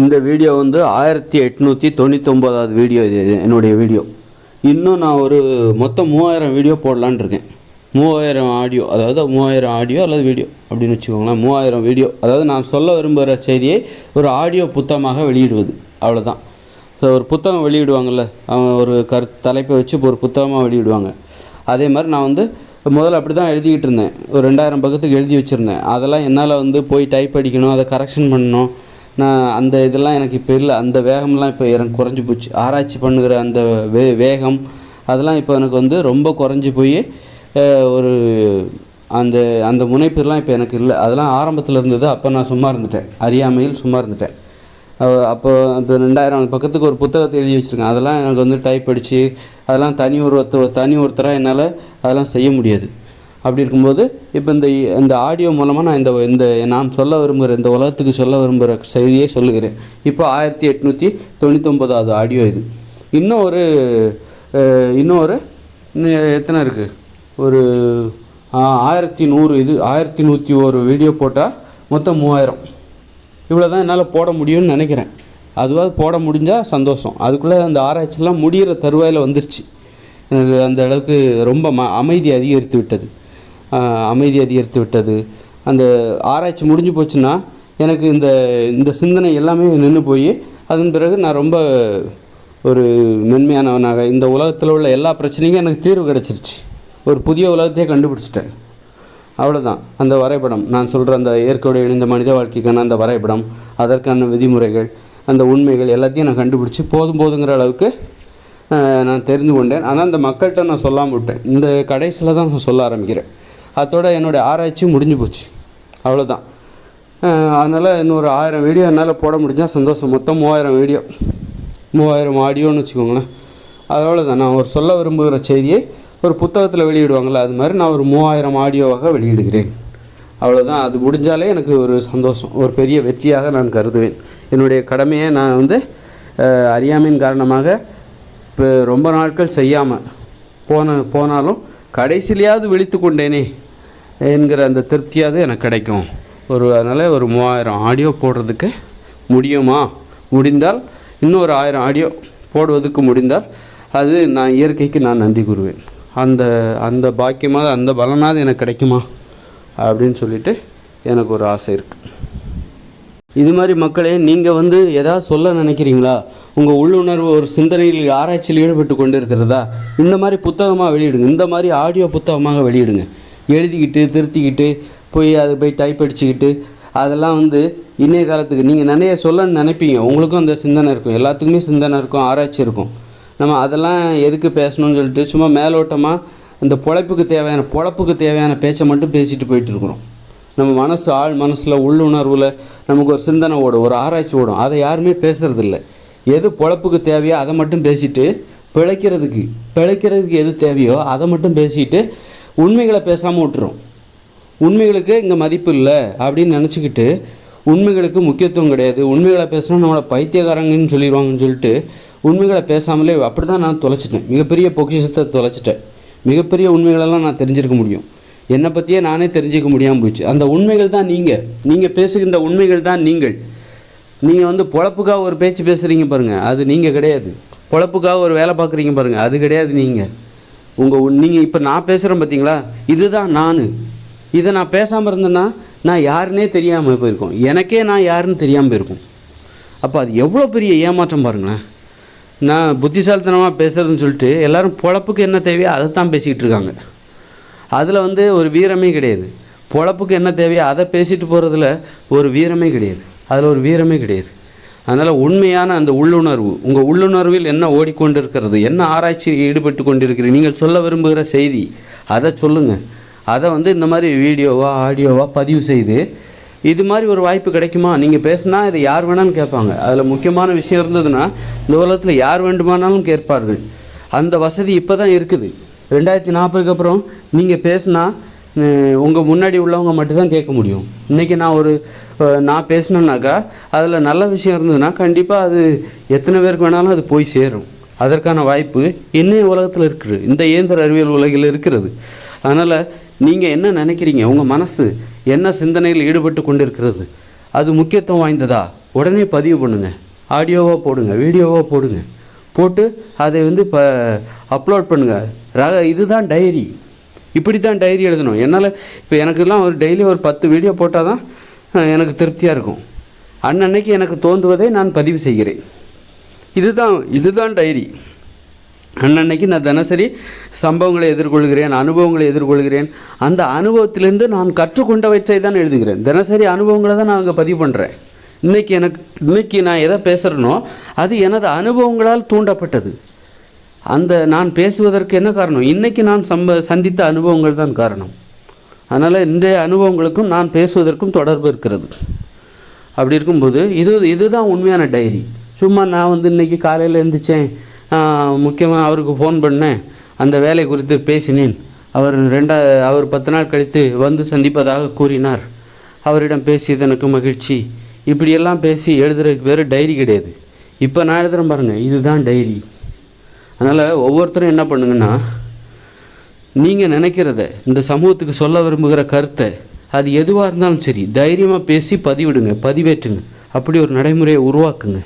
இந்த வீடியோ வந்து ஆயிரத்தி எட்நூற்றி தொண்ணூத்தொம்போதாவது வீடியோ இது என்னுடைய வீடியோ. இன்னும் நான் ஒரு மொத்தம் மூவாயிரம் வீடியோ போடலான்னு இருக்கேன். மூவாயிரம் ஆடியோ அதாவது மூவாயிரம் ஆடியோ அல்லது வீடியோ அப்படின்னு வச்சுக்கோங்களேன். மூவாயிரம் வீடியோ. அதாவது நான் சொல்ல விரும்புகிற செய்தியை ஒரு ஆடியோ புத்தகமாக வெளியிடுவது. அவ்வளோதான் ஒரு புத்தகம் வெளியிடுவாங்கள்ல அவங்க ஒரு கரு தலைப்பை வச்சு ஒரு புத்தகமாக வெளியிடுவாங்க. அதே மாதிரி நான் வந்து முதல்ல அப்படி தான் எழுதிக்கிட்டு இருந்தேன். ஒரு ரெண்டாயிரம் பக்கத்துக்கு எழுதி வச்சுருந்தேன். அதெல்லாம் என்னால் வந்து போய் டைப் அடிக்கணும் அதை கரெக்ஷன் பண்ணணும். நான் அந்த இதெல்லாம் எனக்கு இப்போ இல்லை. அந்த வேகம்லாம் இப்போ எனக்கு குறைஞ்சி போச்சு. ஆராய்ச்சி பண்ணுகிற அந்த வே வேகம் அதெல்லாம் இப்போ எனக்கு வந்து ரொம்ப குறைஞ்சி போய் ஒரு அந்த அந்த முனைப்புலாம் இப்போ எனக்கு இல்லை. அதெல்லாம் ஆரம்பத்தில் இருந்தது அப்போ நான் சும்மா இருந்துட்டேன். அறியாமையில் சும்மா இருந்துட்டேன். அப்போ அந்த ரெண்டாயிரம் பக்கத்துக்கு ஒரு புத்தகத்தை எழுதி வச்சுருக்கேன். அதெல்லாம் எனக்கு வந்து டைப் அடித்து அதெல்லாம் தனி ஒருத்தர் தனி ஒருத்தராக என்னால் அதெல்லாம் செய்ய முடியாது. அப்படி இருக்கும்போது இப்போ இந்த இந்த ஆடியோ மூலமாக நான் இந்த இந்த நான் சொல்ல விரும்புகிற இந்த உலகத்துக்கு சொல்ல விரும்புகிற செய்தியை சொல்லுகிறேன். இப்போ ஆயிரத்தி எட்நூற்றி தொண்ணூத்தொம்பதாவது ஆடியோ இது. இன்னும் ஒரு இன்னும் ஒரு எத்தனை இருக்குது ஒரு ஆயிரத்தி நூறு இது ஆயிரத்தி நூற்றி ஒரு வீடியோ போட்டால் மொத்தம் மூவாயிரம். இவ்வளோ தான் என்னால் போட முடியும்னு நினைக்கிறேன். அதுவாக போட முடிஞ்சால் சந்தோஷம். அதுக்குள்ளே அந்த ஆராய்ச்சிலாம் முடிகிற தருவாயில் வந்துருச்சு. எனக்கு அந்த அளவுக்கு ரொம்ப ம அமைதி அதிகரித்து விட்டது. அமைதி அதிகரித்து விட்டது. அந்த ஆராய்ச்சி முடிஞ்சு போச்சுன்னா எனக்கு இந்த இந்த சிந்தனை எல்லாமே நின்று போய் அதன் பிறகு நான் ரொம்ப ஒரு மென்மையானவனாக இந்த உலகத்தில் உள்ள எல்லா பிரச்சனைக்கும் எனக்கு தீர்வு கிடச்சிருச்சு. ஒரு புதிய உலகத்தையே கண்டுபிடிச்சிட்டேன். அவ்வளோதான் அந்த வரைபடம் நான் சொல்கிற அந்த இயற்கையோடு இணைந்த மனித வாழ்க்கைக்கான அந்த வரைபடம் அதற்கான விதிமுறைகள் அந்த உண்மைகள் எல்லாத்தையும் நான் கண்டுபிடிச்சி போதும் போதுங்கிற அளவுக்கு நான் தெரிந்து கொண்டேன். ஆனால் அந்த மக்கள்கிட்ட நான் சொல்லாமல் விட்டேன். இந்த கடைசியில் தான் நான் சொல்ல ஆரம்பிக்கிறேன். அதோட என்னுடைய ஆராய்ச்சி முடிஞ்சு போச்சு. அவ்வளோதான் அதனால் இன்னொரு ஆயிரம் வீடியோ என்னால் போட முடிஞ்சால் சந்தோஷம். மொத்தம் மூவாயிரம் வீடியோ மூவாயிரம் ஆடியோன்னு வச்சுக்கோங்களேன். அதோட தான் நான் ஒரு சொல்ல விரும்புகிற செய்தியை ஒரு புத்தகத்தில் வெளியிடுவாங்கள்ல அது மாதிரி நான் ஒரு மூவாயிரம் ஆடியோவாக வெளியிடுகிறேன். அவ்வளோதான் அது முடிஞ்சாலே எனக்கு ஒரு சந்தோஷம். ஒரு பெரிய வெற்றியாக நான் கருதுவேன். என்னுடைய கடமையை நான் வந்து அறியாமையின் காரணமாக இப்போ ரொம்ப நாட்கள் செய்யாமல் போன போனாலும் கடைசியிலையாவது விழித்து கொண்டேனே. என்கிற அந்த திருப்தியாவது எனக்கு கிடைக்கும். ஒரு அதனால் ஒரு மூவாயிரம் ஆடியோ போடுறதுக்கு முடியுமா? முடிந்தால் இன்னும் ஒரு ஆயிரம் ஆடியோ போடுவதற்கு முடிந்தால் அது நான் இயற்கைக்கு நான் நன்றி கூறுவேன். அந்த அந்த பாக்கியமாக அந்த பலனாவது எனக்கு கிடைக்குமா? அப்படின்னு சொல்லிட்டு எனக்கு ஒரு ஆசை இருக்குது இது மாதிரி மக்களே நீங்கள் வந்து எதாவது சொல்ல நினைக்கிறீங்களா? உங்கள் உள்ளுணர்வு ஒரு சிந்தனையில் ஆராய்ச்சியில் ஈடுபட்டு கொண்டு இருக்கிறதா இந்த மாதிரி புத்தகமாக வெளியிடுங்க. இந்த மாதிரி ஆடியோ புத்தகமாக வெளியிடுங்க. எழுதிக்கிட்டு திருத்திக்கிட்டு போய் அதை போய் டைப் அடிச்சுக்கிட்டு அதெல்லாம் வந்து இன்றைய காலத்துக்கு நீங்கள் நிறைய சொல்லன்னு நினைப்பீங்க. உங்களுக்கும் அந்த சிந்தனை இருக்கும். எல்லாத்துக்குமே சிந்தனை இருக்கும் ஆராய்ச்சி இருக்கும். நம்ம அதெல்லாம் எதுக்கு பேசணும்னு சொல்லிட்டு சும்மா மேலோட்டமாக இந்த பொழைப்புக்கு தேவையான பொழப்புக்கு தேவையான பேச்சை மட்டும் பேசிட்டு போயிட்டு இருக்கிறோம். நம்ம மனசு ஆழ் மனசில் உள்ளுணர்வில் நமக்கு ஒரு சிந்தனை ஓடும் ஒரு ஆராய்ச்சி ஓடும். அதை யாருமே பேசுகிறதில்ல எது பொழப்புக்கு தேவையோ அதை மட்டும் பேசிட்டு பிழைக்கிறதுக்கு பிழைக்கிறதுக்கு எது தேவையோ அதை மட்டும் பேசிட்டு உண்மைகளை பேசாமல் விட்டுரும். உண்மைகளுக்கு இங்கே மதிப்பு இல்லை அப்படின்னு நினச்சிக்கிட்டு உண்மைகளுக்கு முக்கியத்துவம் கிடையாது. உண்மைகளை பேசினா நம்மளை பைத்தியக்காரங்கன்னு சொல்லிடுவாங்கன்னு சொல்லிட்டு உண்மைகளை பேசாமலே அப்படி தான் நான் தொலைச்சிட்டேன். மிகப்பெரிய பொக்கிஷத்தை தொலைச்சிட்டேன். மிகப்பெரிய உண்மைகளெல்லாம் நான் தெரிஞ்சிருக்க முடியும். என்னை பற்றியே நானே தெரிஞ்சுக்க முடியாமல் போச்சு அந்த உண்மைகள் தான் நீங்கள் நீங்கள் பேசுகின்ற உண்மைகள் தான் நீங்கள். நீங்கள் வந்து பொழப்புக்காக ஒரு பேச்சு பேசுகிறீங்க பாருங்கள் அது நீங்கள் கிடையாது. பொழப்புக்காக ஒரு வேலை பார்க்குறீங்க பாருங்கள் அது கிடையாது நீங்கள் உங்கள் நீங்கள் இப்போ நான் பேசுகிறேன் பார்த்தீங்களா இதுதான் நான். இதை நான் பேசாமல் இருந்தேன்னா நான் யாருன்னே தெரியாமல் போயிருக்கோம். எனக்கே நான் யாருன்னு தெரியாமல் போயிருக்கும். அப்போ அது எவ்வளோ பெரிய ஏமாற்றம் பாருங்களேன். நான் புத்திசாலித்தனமாக பேசுகிறதுன்னு சொல்லிட்டு எல்லோரும் பொழப்புக்கு என்ன தேவையோ அதை தான் பேசிக்கிட்டு இருக்காங்க. அதில் வந்து ஒரு வீரமே கிடையாது. பொழப்புக்கு என்ன தேவையோ அதை பேசிட்டு போகிறதுல ஒரு வீரமே கிடையாது. அதில் ஒரு வீரமே கிடையாது. அதனால் உண்மையான அந்த உள்ளுணர்வு உங்கள் உள்ளுணர்வில் என்ன ஓடிக்கொண்டிருக்கிறது என்ன ஆராய்ச்சியில் ஈடுபட்டு கொண்டிருக்கிறீங்க நீங்கள் சொல்ல விரும்புகிற செய்தி அதை சொல்லுங்கள் அதை வந்து இந்த மாதிரி வீடியோவா ஆடியோவா பதிவு செய்து இது மாதிரி ஒரு வாய்ப்பு கிடைக்குமா? நீங்கள் பேசுனா இதை யார் வேணாலும் கேட்பாங்க. அதில் முக்கியமான விஷயம் இருந்ததுன்னா இந்த உலகத்தில் யார் வேண்டுமானாலும் கேட்பார்கள். அந்த வசதி இப்போ தான் இருக்குது. ரெண்டாயிரத்தி நாற்பதுக்கு அப்புறம் நீங்கள் பேசுனா உங்கள் முன்னாடி உள்ளவங்க மட்டும்தான் கேட்க முடியும். இன்றைக்கி நான் ஒரு நான் பேசினேன்னாக்கா அதில் நல்ல விஷயம் இருந்ததுன்னா கண்டிப்பாக அது எத்தனை பேருக்கு வேணாலும் அது போய் சேரும். அதற்கான வாய்ப்பு இன்னைய உலகத்தில் இருக்குது. இந்த இயந்திர அறிவியல் உலகில் இருக்கிறது. அதனால் நீங்கள் என்ன நினைக்கிறீங்க? உங்கள் மனசு என்ன சிந்தனையில் ஈடுபட்டு கொண்டிருக்கிறது? அது முக்கியத்துவம் வாய்ந்ததா? உடனே பதிவு பண்ணுங்கள் ஆடியோவாக போடுங்க வீடியோவாக போடுங்க. போட்டு அதை வந்து இப்போ அப்லோட் பண்ணுங்கள் ரக இதுதான் டைரி. இப்படி தான் டைரி எழுதணும். என்னால் இப்போ எனக்கெல்லாம் ஒரு டெய்லி ஒரு பத்து வீடியோ போட்டால் தான் எனக்கு திருப்தியாக இருக்கும். அன்னன்னைக்கு எனக்கு தோன்றுவதை நான் பதிவு செய்கிறேன். இதுதான் இதுதான் டைரி அன்னன்னைக்கு நான் தினசரி சம்பவங்களை எதிர்கொள்கிறேன் அனுபவங்களை எதிர்கொள்கிறேன். அந்த அனுபவத்திலேருந்து நான் கற்றுக்கொண்டவற்றை தான் எழுதுகிறேன். தினசரி அனுபவங்களை தான் நான் அங்கே பதிவு பண்ணுறேன் இன்னைக்கு எனக்கு இன்னைக்கு நான் எதை பேசுகிறேனோ அது எனது அனுபவங்களால் தூண்டப்பட்டது. அந்த நான் பேசுவதற்கு என்ன காரணம்? இன்னைக்கு நான் சம்ப சந்தித்த அனுபவங்கள் தான் காரணம். அதனால் இன்றைய அனுபவங்களுக்கும் நான் பேசுவதற்கும் தொடர்பு இருக்கிறது. அப்படி இருக்கும்போது இது இதுதான் உண்மையான டைரி. சும்மா நான் வந்து இன்னைக்கு காலையில் எழுந்திரிச்சேன் முக்கியமாக அவருக்கு ஃபோன் பண்ணேன். அந்த வேலை குறித்து பேசினேன். அவர் ரெண்டா அவர் பத்து நாள் கழித்து வந்து சந்திப்பதாக கூறினார். அவரிடம் பேசியது எனக்கு மகிழ்ச்சி. இப்படியெல்லாம் பேசி எழுதுறதுக்கு வேறு டைரி கிடையாது. இப்போ நான் எழுதுகிறேன் பாருங்கள் இதுதான் டைரி. அதனால் ஒவ்வொருத்தரும் என்ன பண்ணுங்கன்னா நீங்கள் நினைக்கிறத இந்த சமூகத்துக்கு சொல்ல விரும்புகிற கருத்தை அது எதுவாக இருந்தாலும் சரி தைரியமாக பேசி பதிவிடுங்க பதிவேற்றுங்க. அப்படி ஒரு நடைமுறையை உருவாக்குங்க.